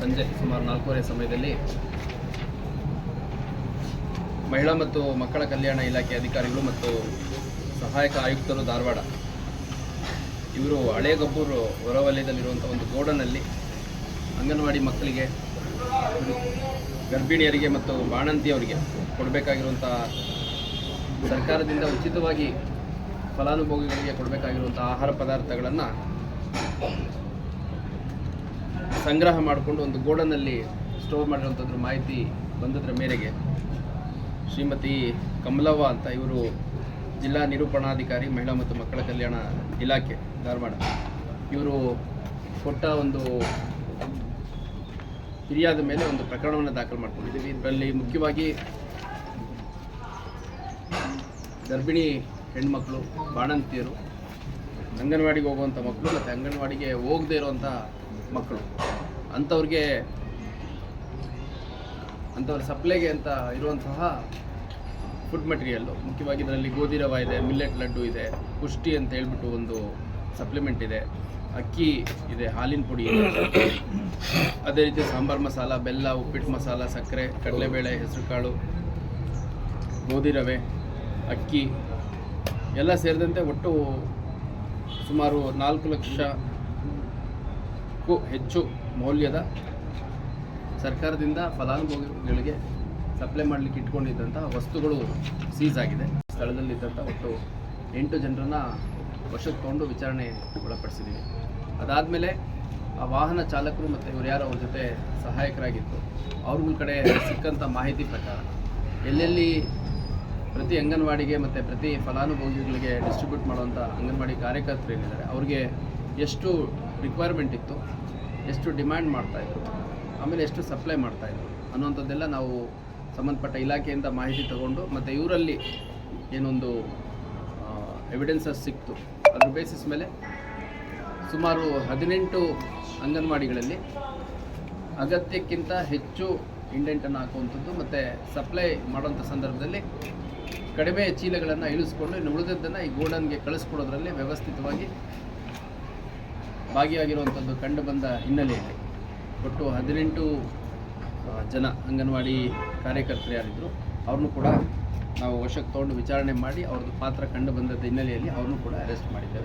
ಸಂಜೆ ಸುಮಾರು ನಾಲ್ಕೂವರೆ ಸಮಯದಲ್ಲಿ ಮಹಿಳಾ ಮತ್ತು ಮಕ್ಕಳ ಕಲ್ಯಾಣ ಇಲಾಖೆ ಅಧಿಕಾರಿಗಳು ಮತ್ತು ಸಹಾಯಕ ಆಯುಕ್ತರು ಧಾರವಾಡ, ಇವರು ಹಳೇಗಬ್ಬೂರು ಹೊರವಲಯದಲ್ಲಿರುವಂಥ ಒಂದು ಗೋಡನಲ್ಲಿ ಅಂಗನವಾಡಿ ಮಕ್ಕಳಿಗೆ, ಗರ್ಭಿಣಿಯರಿಗೆ ಮತ್ತು ಬಾಣಂತಿಯವರಿಗೆ ಕೊಡಬೇಕಾಗಿರುವಂಥ ಸರ್ಕಾರದಿಂದ ಉಚಿತವಾಗಿ ಫಲಾನುಭವಿಗಳಿಗೆ ಕೊಡಬೇಕಾಗಿರುವಂಥ ಆಹಾರ ಪದಾರ್ಥಗಳನ್ನು ಸಂಗ್ರಹ ಮಾಡಿಕೊಂಡು ಒಂದು ಗೋಡನಲ್ಲಿ ಸ್ಟೋರ್ ಮಾಡಿರುವಂಥದ್ರ ಮಾಹಿತಿ ಬಂದದ್ರ ಮೇರೆಗೆ ಶ್ರೀಮತಿ ಕಮಲವ್ವ ಅಂತ ಇವರು ಜಿಲ್ಲಾ ನಿರೂಪಣಾಧಿಕಾರಿ, ಮಹಿಳಾ ಮತ್ತು ಮಕ್ಕಳ ಕಲ್ಯಾಣ ಇಲಾಖೆ, ಧಾರವಾಡ. ಇವರು ಕೊಟ್ಟ ಒಂದು ಹಿರಿಯಾದ ಮೇಲೆ ಒಂದು ಪ್ರಕರಣವನ್ನು ದಾಖಲು ಮಾಡ್ಕೊಂಡಿದ್ದೀವಿ. ಇದರಲ್ಲಿ ಮುಖ್ಯವಾಗಿ ಗರ್ಭಿಣಿ ಹೆಣ್ಮಕ್ಳು, ಬಾಣಂತಿಯರು ಅಂಗನವಾಡಿಗೆ ಹೋಗುವಂಥ ಮಕ್ಕಳು ಮತ್ತು ಅಂಗನವಾಡಿಗೆ ಹೋಗದೇ ಇರುವಂಥ ಮಕ್ಕಳು. ಅಂಥವ್ರಿಗೆ, ಅಂಥವ್ರ ಸಪ್ಲೈಗೆ ಅಂತ ಇರುವಂತಹ ಫುಡ್ ಮೆಟೀರಿಯಲ್ಲು ಮುಖ್ಯವಾಗಿ ಇದರಲ್ಲಿ ಗೋಧಿ ರವ ಇದೆ ಮಿಲ್ಲೆಟ್ ಲಡ್ಡು ಇದೆ, ಪುಷ್ಟಿ ಅಂತ ಹೇಳ್ಬಿಟ್ಟು ಒಂದು ಸಪ್ಲಿಮೆಂಟ್ ಇದೆ. ಅಕ್ಕಿ ಇದೆ, ಹಾಲಿನ ಪುಡಿ ಇದೆ. ಅದೇ ರೀತಿ ಸಾಂಬಾರು ಮಸಾಲ, ಬೆಲ್ಲ, ಉಪ್ಪಿಟ್ಟು ಮಸಾಲ, ಸಕ್ಕರೆ, ಕಡಲೆಬೇಳೆ, ಹೆಸರುಕಾಳು, ಗೋಧಿ ರವೆ, ಅಕ್ಕಿ ಎಲ್ಲ ಸೇರಿದಂತೆ ಒಟ್ಟು ಸುಮಾರು ನಾಲ್ಕು ಲಕ್ಷಕ್ಕೂ ಹೆಚ್ಚು ಮೌಲ್ಯದ ಸರ್ಕಾರದಿಂದ ಫಲಾನುಭವಿಗಳಿಗೆ ಸಪ್ಲೈ ಮಾಡಲಿಕ್ಕೆ ಇಟ್ಕೊಂಡಿದ್ದಂಥ ವಸ್ತುಗಳು ಸೀಸ್ ಆಗಿದೆ. ಸ್ಥಳದಲ್ಲಿದ್ದಂಥ ಒಟ್ಟು ಎಂಟು ಜನರನ್ನು ವಶಕ್ಕೆ ತಗೊಂಡು ವಿಚಾರಣೆ ಒಳಪಡಿಸಿದ್ದೀವಿ. ಅದಾದಮೇಲೆ ಆ ವಾಹನ ಚಾಲಕರು ಮತ್ತು ಇವರು ಯಾರು ಅವ್ರ ಜೊತೆ ಸಹಾಯಕರಾಗಿತ್ತು ಅವ್ರಗಳ ಕಡೆ ಸಿಕ್ಕಂಥ ಮಾಹಿತಿ ಪ್ರಕಾರ ಎಲ್ಲೆಲ್ಲಿ ಪ್ರತಿ ಅಂಗನವಾಡಿಗೆ ಮತ್ತು ಪ್ರತಿ ಫಲಾನುಭವಿಗಳಿಗೆ ಡಿಸ್ಟ್ರಿಬ್ಯೂಟ್ ಮಾಡುವಂಥ ಅಂಗನವಾಡಿ ಕಾರ್ಯಕರ್ತರು ಏನಿದ್ದಾರೆ, ಅವ್ರಿಗೆ ಎಷ್ಟು ರಿಕ್ವೈರ್ಮೆಂಟ್ ಇತ್ತು, ಎಷ್ಟು ಡಿಮ್ಯಾಂಡ್ ಮಾಡ್ತಾಯಿದ್ರು ಆಮೇಲೆ ಎಷ್ಟು ಸಪ್ಲೈ ಮಾಡ್ತಾಯಿದ್ರು ಅನ್ನುವಂಥದ್ದೆಲ್ಲ ನಾವು ಸಂಬಂಧಪಟ್ಟ ಇಲಾಖೆಯಿಂದ ಮಾಹಿತಿ ತಗೊಂಡು ಮತ್ತು ಇವರಲ್ಲಿ ಏನೊಂದು ಎವಿಡೆನ್ಸಸ್ ಸಿಕ್ತು. ಅದ್ರ ಬೇಸಿಸ್ ಮೇಲೆ ಸುಮಾರು ಹದಿನೆಂಟು ಅಂಗನವಾಡಿಗಳಲ್ಲಿ ಅಗತ್ಯಕ್ಕಿಂತ ಹೆಚ್ಚು ಇಂಡೆಂಟನ್ನು ಹಾಕುವಂಥದ್ದು ಮತ್ತು ಸಪ್ಲೈ ಮಾಡುವಂಥ ಸಂದರ್ಭದಲ್ಲಿ ಕಡಿಮೆ ಚೀಲಗಳನ್ನು ಇಳಿಸ್ಕೊಂಡು ಇನ್ನು ಉಳಿದದ್ದನ್ನು ಈ ಗೋಡನ್ಗೆ ಕಳಿಸ್ಕೊಡೋದ್ರಲ್ಲಿ ವ್ಯವಸ್ಥಿತವಾಗಿ ಭಾಗಿಯಾಗಿರುವಂಥದ್ದು ಕಂಡು ಬಂದ ಹಿನ್ನೆಲೆಯಲ್ಲಿ. ಒಟ್ಟು ಹದಿನೆಂಟು ಜನ ಅಂಗನವಾಡಿ ಕಾರ್ಯಕರ್ತರು ಯಾರಿದ್ರು, ಅವ್ರನ್ನೂ ಕೂಡ ನಾವು ವಶಕ್ಕೆ ತಗೊಂಡು ವಿಚಾರಣೆ ಮಾಡಿ ಅವ್ರದ್ದು ಪಾತ್ರ ಕಂಡು ಬಂದದ ಹಿನ್ನೆಲೆಯಲ್ಲಿ ಅವ್ರನ್ನೂ ಕೂಡ ಅರೆಸ್ಟ್ ಮಾಡಿದ್ದೇವೆ.